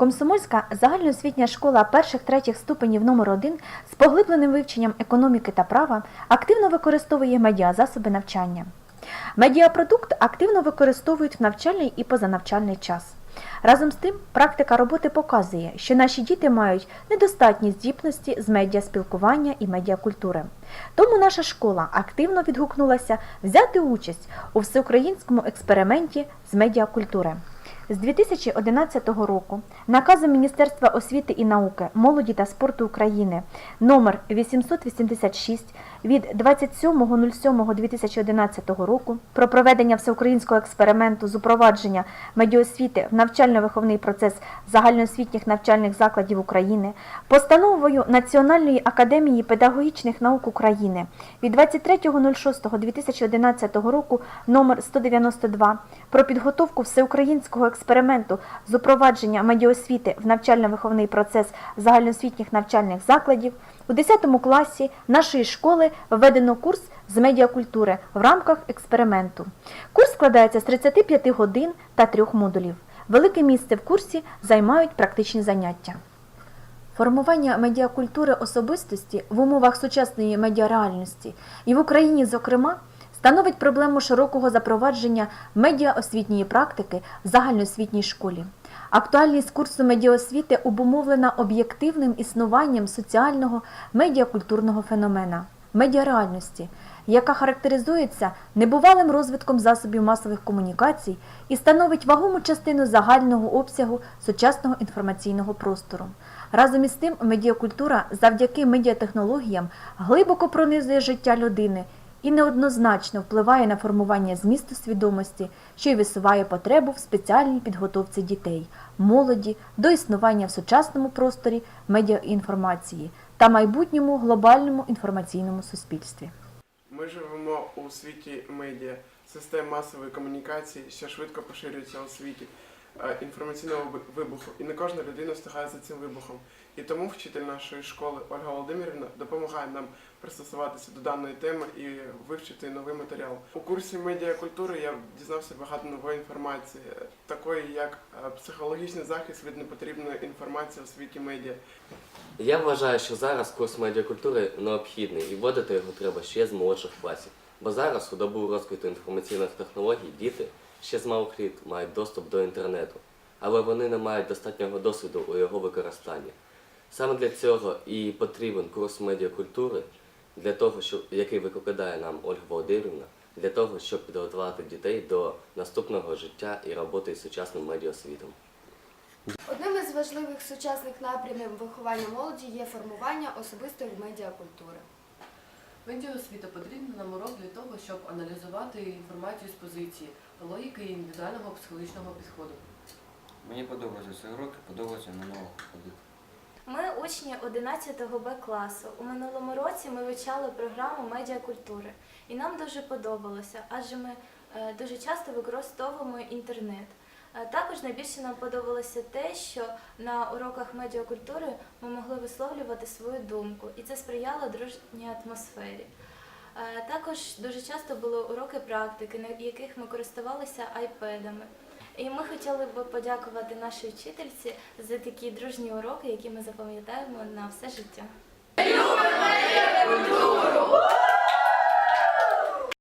Комсомольська загальноосвітня школа перших-третіх ступенів номер 1 з поглибленим вивченням економіки та права активно використовує медіазасоби навчання. Медіапродукт активно використовують в навчальний і позанавчальний час. Разом з тим, практика роботи показує, що наші діти мають недостатні здібності з медіаспілкування і медіакультури. Тому наша школа активно відгукнулася взяти участь у всеукраїнському експерименті з медіакультури. З 2011 року наказом Міністерства освіти і науки, молоді та спорту України номер 886 від 27.07.2011 року про проведення всеукраїнського експерименту з упровадження медіосвіти в навчально-виховний процес загальноосвітніх навчальних закладів України, постановою Національної академії педагогічних наук України від 23.06.2011 року номер 192 про підготовку всеукраїнського експерименту з упровадження медіосвіти в навчально-виховний процес загальноосвітніх навчальних закладів у 10 класі нашої школи введено курс з медіакультури в рамках експерименту. Курс складається з 35 годин та трьох модулів. Велике місце в курсі займають практичні заняття. Формування медіакультури особистості в умовах сучасної медіареальності і в Україні, зокрема, становить проблему широкого запровадження медіаосвітньої практики в загальноосвітній школі. Актуальність курсу медіаосвіти обумовлена об'єктивним існуванням соціального медіакультурного феномена медіареальності, яка характеризується небувалим розвитком засобів масових комунікацій і становить вагому частину загального обсягу сучасного інформаційного простору. Разом із тим, медіакультура завдяки медіатехнологіям глибоко пронизує життя людини і неоднозначно впливає на формування змісту свідомості, що й висуває потребу в спеціальній підготовці дітей, молоді до існування в сучасному просторі медіаінформації та майбутньому глобальному інформаційному суспільстві. Ми живемо у світі медіа, систем масової комунікації, що швидко поширюється у світі інформаційного вибуху, і не кожна людина встигає за цим вибухом. І тому вчитель нашої школи Ольга Володимирівна допомагає нам пристосуватися до даної теми і вивчити новий матеріал. У курсі медіакультури я дізнався багато нової інформації, е, такої як е, психологічний захист від непотрібної інформації у світі медіа. Я вважаю, що зараз курс медіакультури необхідний і вводити його треба ще з молодших класів. Бо зараз у добу розквіту інформаційних технологій діти ще з малих літ мають доступ до інтернету, але вони не мають достатнього досвіду у його використанні. Саме для цього і потрібен курс медіакультури, для того, щоб, який викладає нам Ольга Володимирівна, для того, щоб підготувати дітей до наступного життя і роботи з сучасним медіасвітом. Одним із важливих сучасних напрямів виховання молоді є формування особистої медіакультури. Медіаосвіта потрібна нам урок для того, щоб аналізувати інформацію з позиції логіки і індивідуального психологічного підходу. Мені подобаються ці уроки, подобається на нового ходити. Ми учні 11 Б класу. У минулому році ми вивчали програму медіакультури, і нам дуже подобалося, адже ми е, дуже часто використовуємо інтернет. Е, Також найбільше нам подобалося те, що на уроках медіакультури ми могли висловлювати свою думку, і це сприяло дружній атмосфері. Е, Також дуже часто були уроки практики, на яких ми користувалися айпедами. І ми хотіли б подякувати нашій вчительці за такі дружні уроки, які ми запам'ятаємо на все життя. Любимо медіакультуру!